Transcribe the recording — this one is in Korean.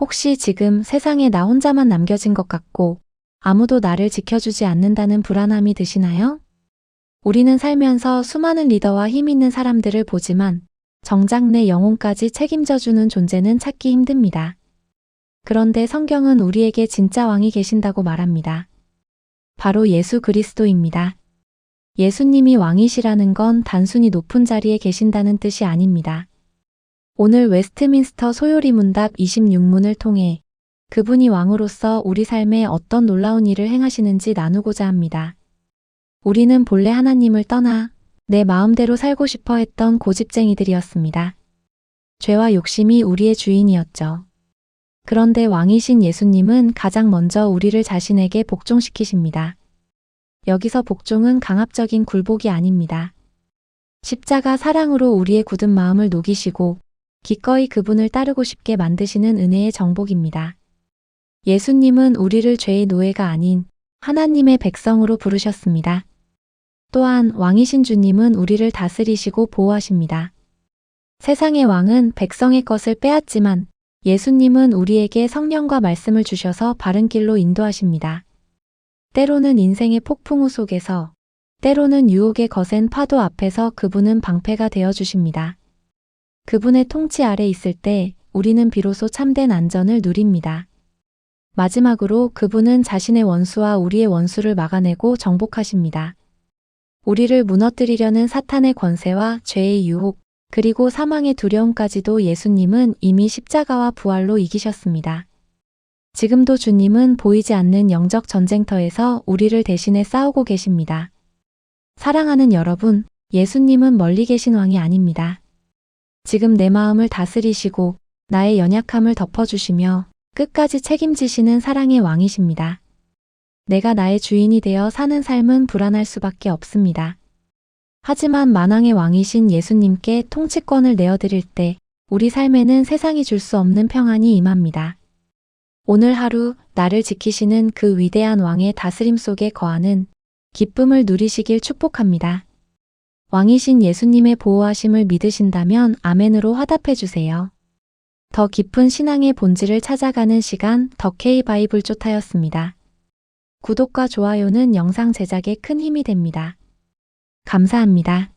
혹시 지금 세상에 나 혼자만 남겨진 것 같고 아무도 나를 지켜주지 않는다는 불안함이 드시나요? 우리는 살면서 수많은 리더와 힘 있는 사람들을 보지만 정작 내 영혼까지 책임져주는 존재는 찾기 힘듭니다. 그런데 성경은 우리에게 진짜 왕이 계신다고 말합니다. 바로 예수 그리스도입니다. 예수님이 왕이시라는 건 단순히 높은 자리에 계신다는 뜻이 아닙니다. 오늘 웨스트민스터 소요리 문답 26문을 통해 그분이 왕으로서 우리 삶에 어떤 놀라운 일을 행하시는지 나누고자 합니다. 우리는 본래 하나님을 떠나 내 마음대로 살고 싶어 했던 고집쟁이들이었습니다. 죄와 욕심이 우리의 주인이었죠. 그런데 왕이신 예수님은 가장 먼저 우리를 자신에게 복종시키십니다. 여기서 복종은 강압적인 굴복이 아닙니다. 십자가 사랑으로 우리의 굳은 마음을 녹이시고 기꺼이 그분을 따르고 싶게 만드시는 은혜의 정복입니다. 예수님은 우리를 죄의 노예가 아닌 하나님의 백성으로 부르셨습니다. 또한 왕이신 주님은 우리를 다스리시고 보호하십니다. 세상의 왕은 백성의 것을 빼앗지만 예수님은 우리에게 성령과 말씀을 주셔서 바른 길로 인도하십니다. 때로는 인생의 폭풍우 속에서, 때로는 유혹의 거센 파도 앞에서 그분은 방패가 되어 주십니다. 그분의 통치 아래 있을 때 우리는 비로소 참된 안전을 누립니다. 마지막으로 그분은 자신의 원수와 우리의 원수를 막아내고 정복하십니다. 우리를 무너뜨리려는 사탄의 권세와 죄의 유혹, 그리고 사망의 두려움까지도 예수님은 이미 십자가와 부활로 이기셨습니다. 지금도 주님은 보이지 않는 영적 전쟁터에서 우리를 대신해 싸우고 계십니다. 사랑하는 여러분, 예수님은 멀리 계신 왕이 아닙니다. 지금 내 마음을 다스리시고 나의 연약함을 덮어주시며 끝까지 책임지시는 사랑의 왕이십니다. 내가 나의 주인이 되어 사는 삶은 불안할 수밖에 없습니다. 하지만 만왕의 왕이신 예수님께 통치권을 내어드릴 때 우리 삶에는 세상이 줄 수 없는 평안이 임합니다. 오늘 하루 나를 지키시는 그 위대한 왕의 다스림 속에 거하는 기쁨을 누리시길 축복합니다. 왕이신 예수님의 보호하심을 믿으신다면 아멘으로 화답해 주세요. 더 깊은 신앙의 본질을 찾아가는 시간 더 K 바이블 쫓하였습니다. 구독과 좋아요는 영상 제작에 큰 힘이 됩니다. 감사합니다.